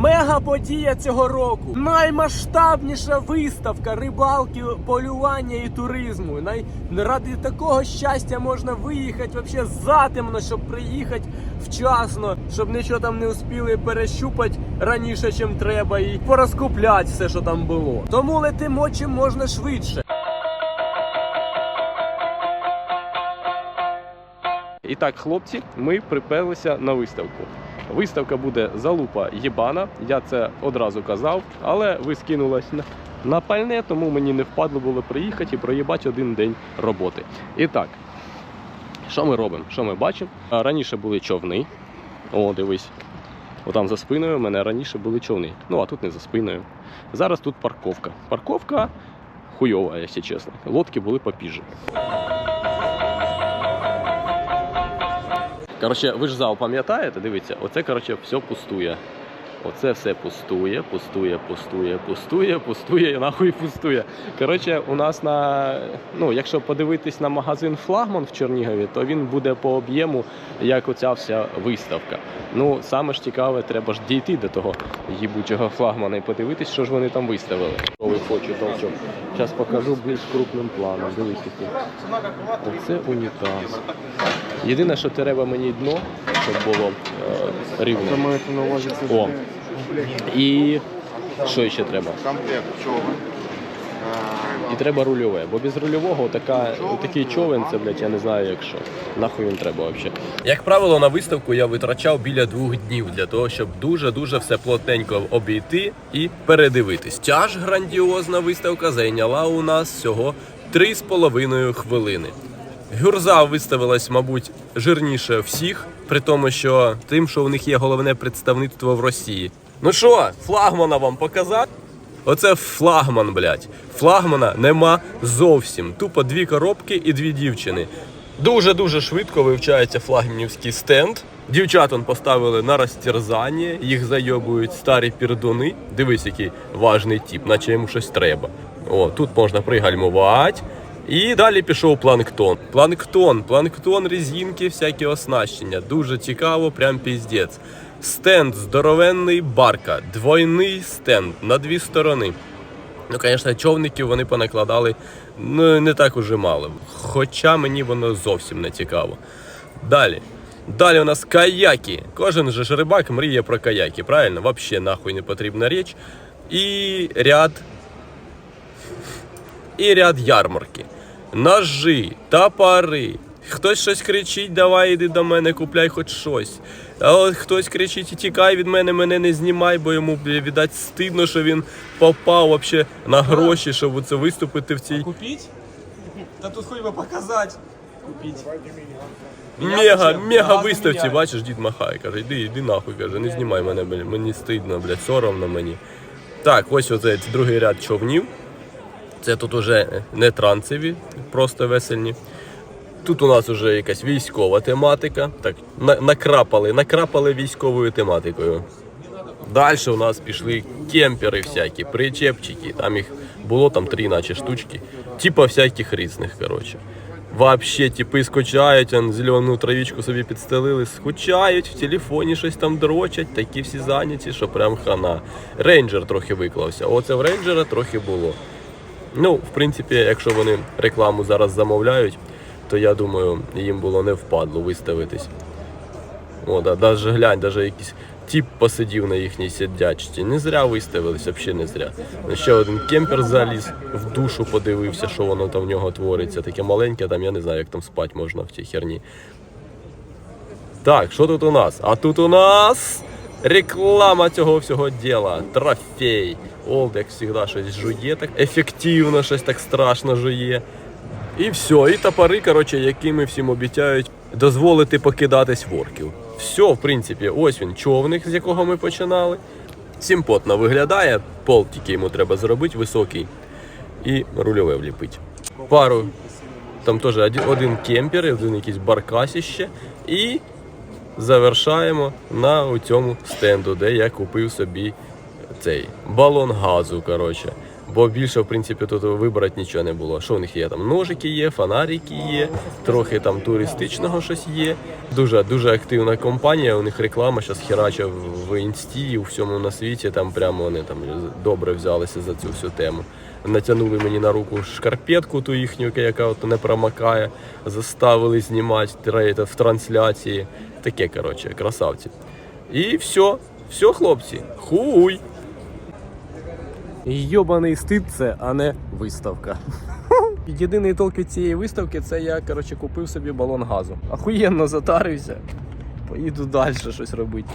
Мега подія цього року. Наймасштабніша виставка рибалки, полювання і туризму. Най... Ради такого щастя можна виїхати вообще затемно, щоб приїхати вчасно, щоб нічого там не успіли перещупати раніше, чим треба, і порозкупляти все, що там було. Тому летимо чим можна швидше. І так, хлопці, ми приперлися на виставку. Виставка буде залупа Єбана. Я це одразу казав, але ви скинулись на, на пальне, тому мені не впадло було приїхати і проїбати один день роботи. І так, що ми робимо? Що ми бачимо? Раніше були човни. О, дивись. Отам за спиною у мене раніше були човни. Ну а тут не за спиною. Зараз тут парковка. Парковка хуйова, якщо чесно. Лодки були попіже. Коротше, ви ж зал пам'ятаєте? Дивіться, оце коротше все пустує. Оце все пустує, пустує, пустує, пустує, пустує і нахуй пустує. Коротше, у нас на ну, якщо подивитись на магазин Флагман в Чернігові, то він буде по об'єму, як оця вся виставка. Ну, саме ж цікаве, треба ж дійти до того їбучого флагмана і подивитись, що ж вони там виставили. Ой, хочу толчок. Зараз покажу більш крупним планом. Який. Оце унітаз. Єдине, що треба мені дно, щоб було е, рівно. маєте на увазі О. І що ще треба? комплект човен. І треба рульове, бо без рульового така, такий човен, це, блядь, я не знаю, як що. Нахуй він треба взагалі. Як правило, на виставку я витрачав біля двох днів для того, щоб дуже-дуже все плотненько обійти і передивитись. Ця ж грандіозна виставка зайняла у нас всього 3,5 хвилини. Гюрза виставилась, мабуть, жирніше всіх, при тому, що тим, що у них є головне представництво в Росії. Ну що, флагмана вам показати? Оце флагман, блядь. Флагмана нема зовсім. Тупо дві коробки і дві дівчини. Дуже-дуже швидко вивчається флагманівський стенд. Дівчат он поставили на розтерзання, їх зайобують старі пірдуни. Дивись, який важний тип, наче йому щось треба. О, тут можна пригальмувати. І далі пішов планктон. Планктон, планктон, резинки, всякі оснащення. Дуже цікаво, прям піздець. Стенд здоровенний барка, двойний стенд на дві сторони. Ну, звісно, човників вони понакладали ну, не так уже мало. Хоча мені воно зовсім не цікаво. Далі. Далі у нас каяки. Кожен же ж рибак мріє про каяки, правильно? Вообще нахуй не потрібна річ. І ряд і ряд ярмарки. Ножи, топори. Хтось щось кричить, давай іди до мене, купляй хоч щось. А от хтось кричить, тікай від мене, мене не знімай, бо йому бля, віддать стидно, що він попав вообще на гроші, щоб оце виступити в цій Купить? Да тут хоть бы показать. Купить. мега, мега виставці. Бачиш, дід махає, каже, іди, іди нахуй, каже, не знімай мене, бля, мені стидно, блядь, соромно мені. Так, ось оце другий ряд човнів. Це тут уже не транцеві, просто весельні. Тут у нас вже якась військова тематика. Так, на- накрапали, накрапали військовою тематикою. Далі у нас пішли кемпери всякі, причепчики. Там їх було там три наче штучки. Типа всяких різних, коротше. Вообще, типи скучають, он зелену травічку собі підстелили, скучають, в телефоні щось там дрочать, такі всі зайняті, що прям хана. Рейнджер трохи виклався. Оце в рейнджера трохи було. Ну, в принципі, якщо вони рекламу зараз замовляють, то я думаю, їм було не впадло виставитись. О, да, даже глянь, даже якийсь тіп посидів на їхній сидячці. Не зря виставились, взагалі не зря. Ще один кемпер заліз, в душу подивився, що воно там в нього твориться. Таке маленьке, там я не знаю, як там спати можна в цій херні. Так, що тут у нас? А тут у нас реклама цього всього діла. Трофей. Олд, як завжди, щось жує так ефективно, щось так страшно жує. І все, і топори, коротше, якими всім обіцяють дозволити покидатись ворків. Все, в принципі, ось він човник, з якого ми починали. Сімпотно виглядає, пол тільки йому треба зробити високий і рульове вліпить. Пару там теж один, один кемпер, один якийсь баркасіще. І завершаємо на цьому стенду, де я купив собі цей балон газу. коротше. Бо більше, в принципі, тут вибрати нічого не було. Що в них є? Там ножики є, фонарики є, трохи там туристичного щось є. Дуже дуже активна компанія. У них реклама зараз херача в- інсті, у всьому на світі. Там прямо вони там добре взялися за цю всю тему. Натягнули мені на руку шкарпетку ту їхню, яка от не промакає, заставили знімати в трансляції. Таке, коротше, красавці. І все, все, хлопці, хуй! Йобаний стид це, а не виставка. Єдиний толк від цієї виставки це я коротше, купив собі балон газу. Ахуєнно затарився. Поїду далі щось робити.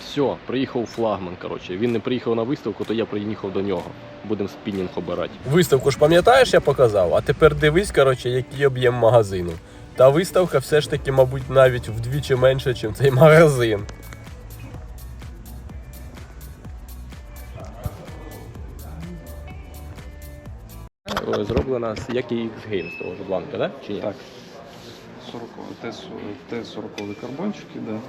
Все, приїхав флагман. Коротше. Він не приїхав на виставку, то я приїхав до нього. Будемо спінінг обирати. Виставку ж пам'ятаєш, я показав, а тепер дивись, коротше, який об'єм магазину. Та виставка все ж таки, мабуть, навіть вдвічі менше, ніж цей магазин. Зроблена як і X-Games з того ж бланка, да? Чи ні? Так. 40, Т-40 карбончики, да.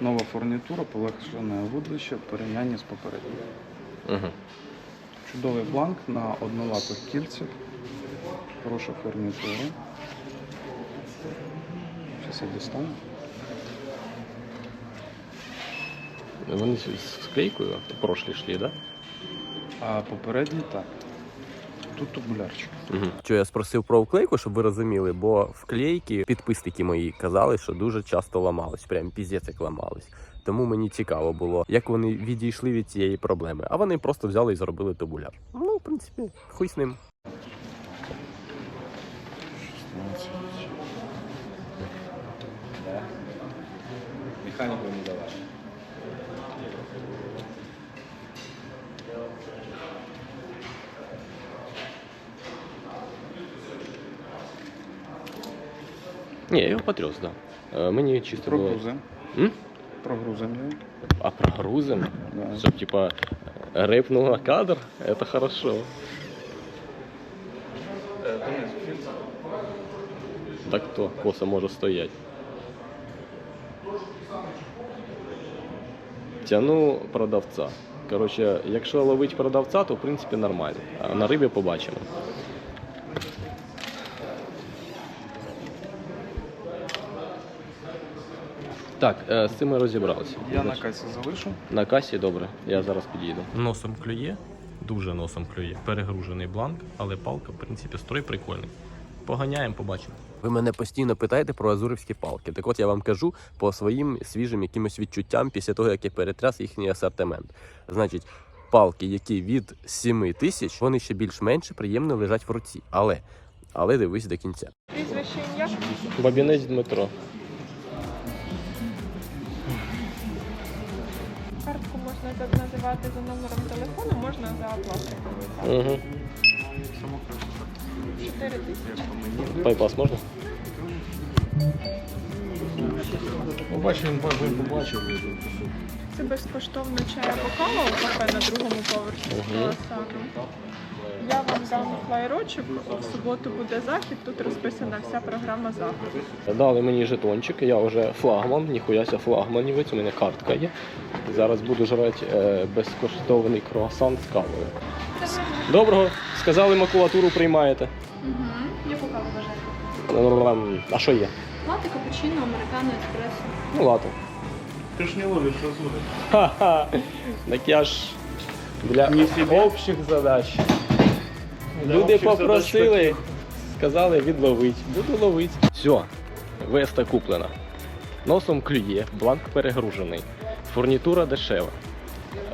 Нова фурнітура, полегшене вудлище в порівнянні з попереднім. Угу. Чудовий бланк на однолапих кільцях. Хороша фурнітура. Зараз я дістану. Вони з склейкою прошлі йшли, да? А попередній так. Тут тубулярчик. Угу. Що я спросив про вклейку, щоб ви розуміли, бо вклейки підписники мої казали, що дуже часто ламались, прям піздець як ламались. Тому мені цікаво було, як вони відійшли від цієї проблеми. А вони просто взяли і зробили тубуляр. Ну, в принципі, хуй з ним. Механику не давай. Ні, я його потряс, да. Е, Мені чисто було. Прогрузимо. М? Прогрузимо його. А прогрузим? Да. Щоб типа репнул на кадр, это хорошо. Так то коса може стоять. Тяну продавця. Коротше, якщо ловить продавця, то в принципі нормально. А на рибі побачимо. Так, е, з цим ми розібралися. Я на касі залишу. На касі добре, я зараз підійду. Носом клює, дуже носом клює. Перегружений бланк, але палка, в принципі, строй прикольний. Поганяємо, побачимо. Ви мене постійно питаєте про азурівські палки. Так от я вам кажу по своїм свіжим якимось відчуттям після того, як я перетряс їхній асортимент. Значить, палки, які від 7 тисяч, вони ще більш-менше приємно лежать в руці. Але, але дивись до кінця. Прізвище ім'я? Бабінець Дмитро. Картку можна так називати за номером телефону, можна за оплатою. Угу. 4 тисячі. Пайпас можна? Побачив, він побачив, побачив. Це безкоштовно чай або кава у кафе на другому поверсі з круасаном. Я вам дам флайрочок, в суботу буде захід, тут розписана вся програма заходу. Дали мені жетончик, я вже флагман, ніхуяся флагманівець, у мене картка є. Зараз буду жрати е, безкоштовний круасан з кавою. Доброго, сказали, макулатуру приймаєте. Угу. Яку каву бажаєте? А що є? Лати, капучино, американо, еспресо. Ну ладно. Ти ж не ловиш розури. Ха-ха. Так я ж для общих задач. Люди попросили, сказали відловить. Буду ловити. Все, веста куплена. Носом клює, бланк перегружений. Фурнітура дешева.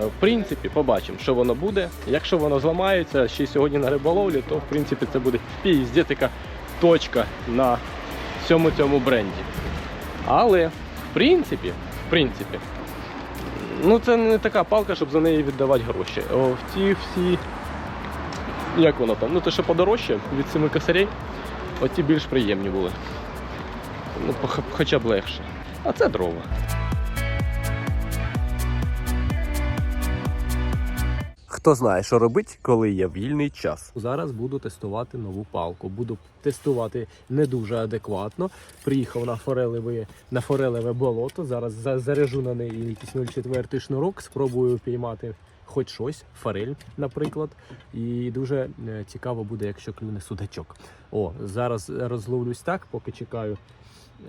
Е, В принципі, побачимо, що воно буде. Якщо воно зламається ще сьогодні на риболовлі, то в принципі це буде пізде така точка на всьому цьому бренді. Але в принципі, в принципі, ну це не така палка, щоб за неї віддавати гроші. О, в ті всі. Як воно там? Ну те, що подорожче від семи косарей, оті більш приємні були. Ну, хоча б легше. А це дрова. Хто знає, що робить, коли є вільний час. Зараз буду тестувати нову палку. Буду тестувати не дуже адекватно. Приїхав на форелеве, на форелеве болото. Зараз за- заряжу на неї якийсь 0,4 шнурок, спробую піймати хоч щось, форель, наприклад. І дуже е, цікаво буде, якщо клюне судачок. О, зараз розловлюсь так, поки чекаю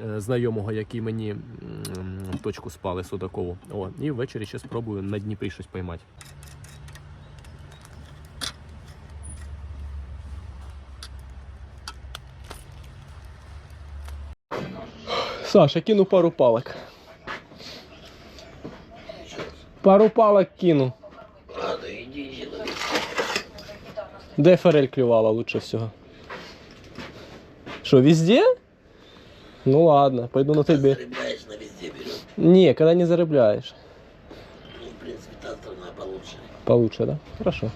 е, знайомого, який мені точку спали судакову. О, і ввечері ще спробую на Дніпрі щось поймати. Саша, кину пару палок. Пару палок кину. Де форель клювала лучше всього? Что, везде? Ну ладно, пойду на тебе. Зарыбляешь на везде берет. Не, когда не зарыбляешь. Ну, в принципе, та сторона получше. Получше, да? Хорошо.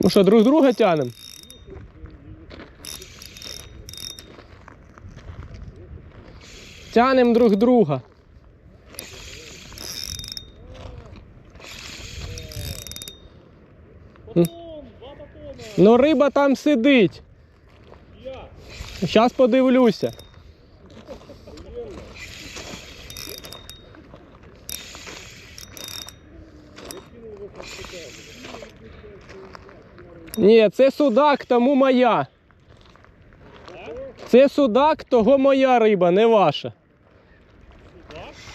Ми що, друг друга тянем? Тянем друг друга. Ну риба там сидить. Зараз подивлюся. Ні, це судак, тому моя. Це судак, того моя риба, не ваша.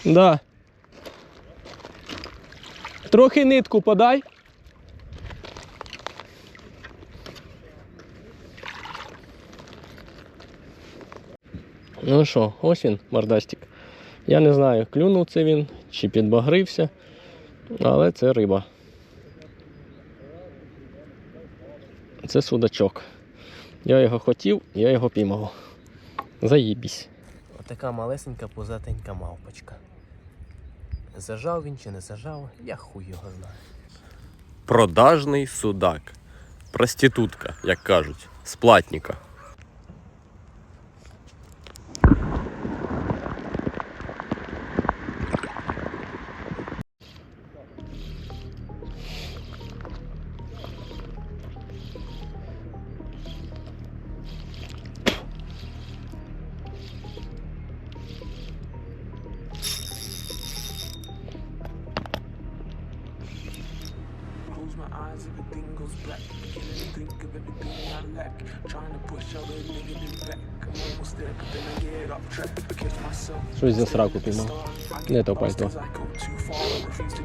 Да. Трохи нитку подай. Ну що, ось він, мордастик. Я не знаю, клюнув це він чи підбагрився, але це риба. Це судачок. Я його хотів, я його піймав. Заїбісь. Отака малесенька пузатенька мавпочка. Зажав він чи не зажав, я хуй його знаю. Продажний судак. Проститутка, як кажуть, з платника. Щось за сраку піймав. Не то пальто.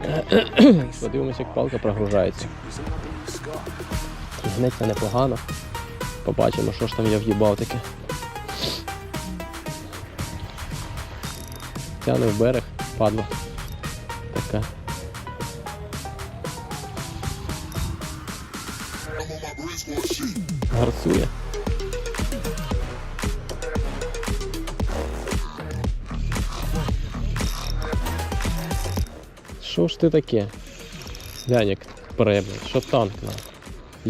Подивимося, як палка прогружається. Гнеться непогано. Побачимо, що ж там я в'їбав таке. Тяне в берег, падла. Така. Гарцує. Що ж ти таке? Глянь, як пре, блядь, що танк на.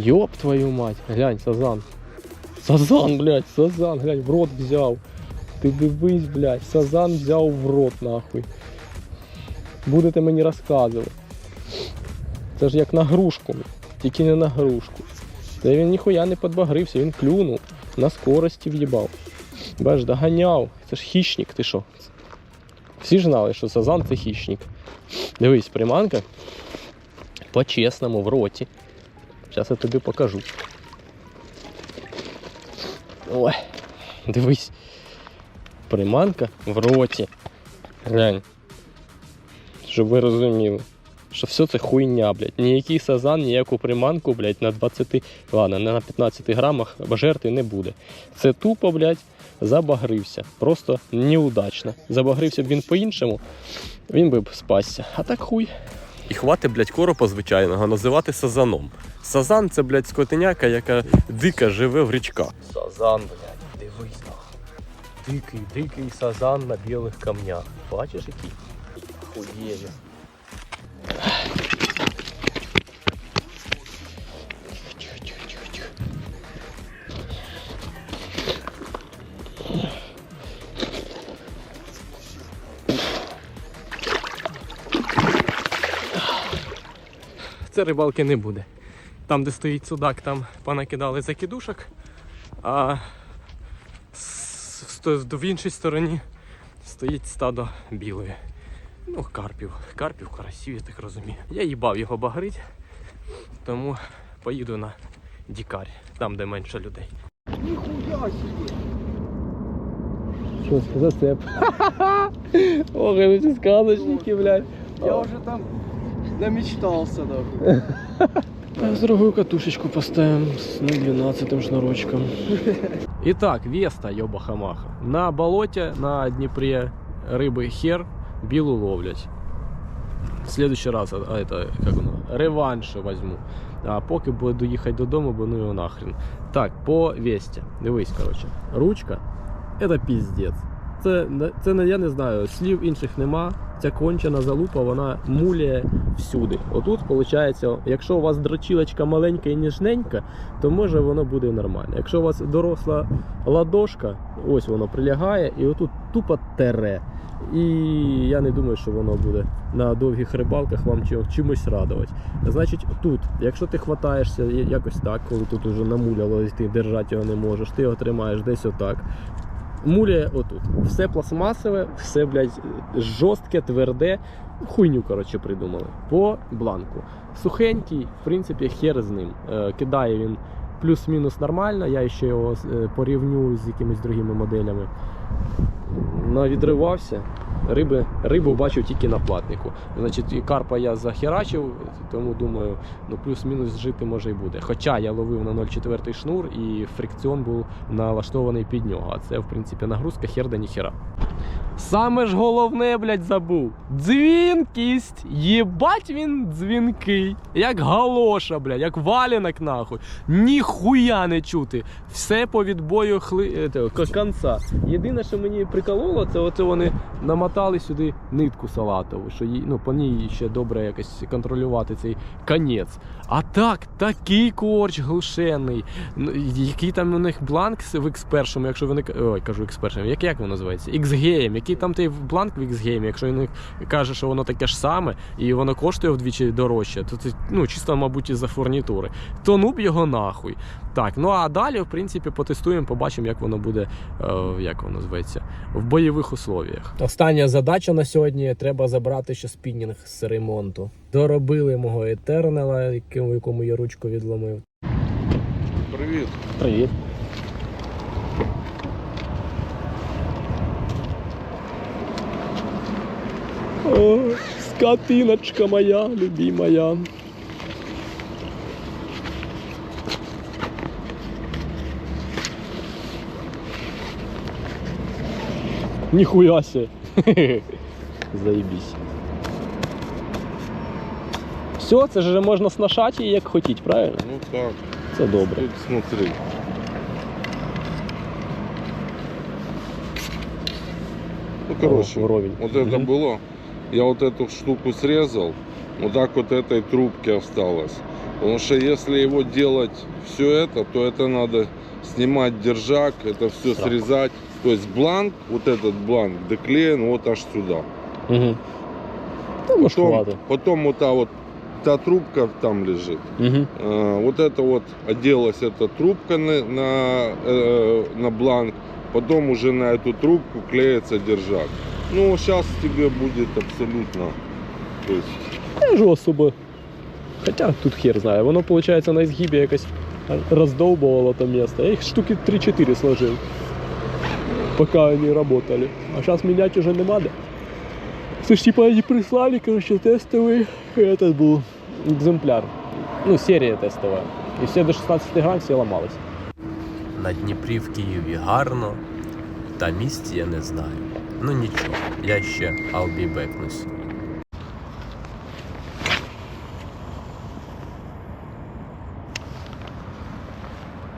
Йоп твою мать, глянь, сазан. Сазан, блядь, сазан, глянь, в рот взяв. Ти дивись, блядь, сазан взяв в рот, нахуй. Будете мені розказувати. Це ж як на грушку, тільки не на грушку. Та він ніхуя не подбагрився, він клюнув, на скорості в'їбав. Бач, доганяв. Це ж хищник, ти що? Всі ж знали, що сазан це хищник. Дивись, приманка по-чесному в роті. Зараз я тобі покажу. Ой, дивись. Приманка в роті. Глянь. Щоб ви розуміли. Що все це хуйня, блядь. Ніякий сазан, ніяку приманку, блядь, на 20, ладно, не на 15 грамах жерти не буде. Це тупо, блядь, забагрився. Просто неудачно. Забагрився б він по-іншому, він би б спасся. А так хуй. І хвати, блядь, коропа звичайного називати сазаном. Сазан це, блядь, скотиняка, яка дика живе в річках. Сазан, блядь, дивись. Дикий, дикий сазан на білих камнях. Бачиш який? Хуєє. Це рибалки не буде. Там, де стоїть судак, там понакидали закидушок, а в іншій стороні стоїть стадо білої. Ну, карпів. Карпів, карасів, я так розумію. Я їбав його багрить, тому поїду на Дікарь, там, де менше людей. Що за цеп? Ох, ви ці сказочники, блядь. Я уже там намечтался, да. З другую катушечку поставим с 0,12 шнурочком. Итак, Веста, ёба-хамаха. На болоте на Днепре рыбы хер билу ловлять. В следующий раз, а это, как оно, реванш возьму. А поки буду їхати додому, бо ну його нахрен. Так, по Весті. Дивись, коротше. Ручка це піздець. Це, це я не знаю, слів інших нема. Ця кончена залупа, вона муляє всюди. Отут, виходить, якщо у вас дрочілочка маленька і ніжненька, то може воно буде нормально. Якщо у вас доросла ладошка, ось воно прилягає, і отут тупо тере. І я не думаю, що воно буде на довгих рибалках вам чимось радувати. Значить, тут, якщо ти хватаєшся якось так, коли тут уже намуляло, і ти держати його не можеш, ти його тримаєш десь отак. Муляє отут. Все пластмасове, все, блядь, жорстке, тверде. Хуйню, коротше, придумали. По бланку. Сухенький, в принципі, хер з ним. Е, кидає він плюс-мінус нормально. Я ще його е, порівню з якимись другими моделями. Навідривався. Риби, рибу бачив тільки на платнику. Значить, і карпа я захерачив, тому думаю, ну плюс-мінус жити може і буде. Хоча я ловив на 0,4 шнур і фрикціон був налаштований під нього. А це, в принципі, нагрузка хер да ніхера. Саме ж головне, блядь, забув. Дзвінкість. Єбать він дзвінкий. Як галоша, блядь, як валянок нахуй. Ніхуя не чути. Все по відбою хли... е, конца. Єдине, що мені прикололо, це оце вони намотали сюди нитку салатову, що їй, ну, по ній ще добре якось контролювати цей конець. А так, такий корч глушений. Ну, Який там у них бланк в X1, якщо вони. Ой, кажу X1, як, як воно називається? X-Game. Який там той бланк в X-Game, якщо він каже, що воно таке ж саме, і воно коштує вдвічі дорожче, то це ну, чисто, мабуть, із-за фурнітури. То ну б його нахуй. Так, ну а далі, в принципі, потестуємо, побачимо, як воно буде, е, як воно називається, в бойових условіях. Остання Моя задача на сьогодні треба забрати ще спінінг з ремонту. Доробили мого етернела, якому, якому я ручку відломив. Привіт. Привіт. О, скотиночка моя, любимая. Нихуя себе. Заебись. Все, це ж вже можна снашати її як хотіть, правильно? Ну так, Це добре. тут смотри. Ну короче, О, вровень. вот это Мгм. было. Я вот эту штуку срезал, вот так вот этой трубки осталось. Потому что если его делать все это, то это надо снимать держак, это все Да. срезать. То есть бланк, вот этот бланк доклеен вот аж сюда. Угу. Та Потом, важкувато. потом вот та вот та трубка там лежит. Угу. Э, вот это вот оделась эта трубка на, на, э, на бланк, потом уже на эту трубку клеится держак. Ну, сейчас тебе будет абсолютно, то есть, Я ж особо. Хоча тут хер знає. Воно, виходить, на изгибі якось роздовбувало то місце. Я їх штуки 3-4 сложив. Пока они работали. А сейчас менять уже не надо. Слышь, типа они прислали, короче, тестовый. Этот был экземпляр. Ну, серия тестовая. І все до 16 грам все ломалось. На Дніпрі в Києві гарно, та місці я не знаю. Ну нічого, я ще албібекнусь.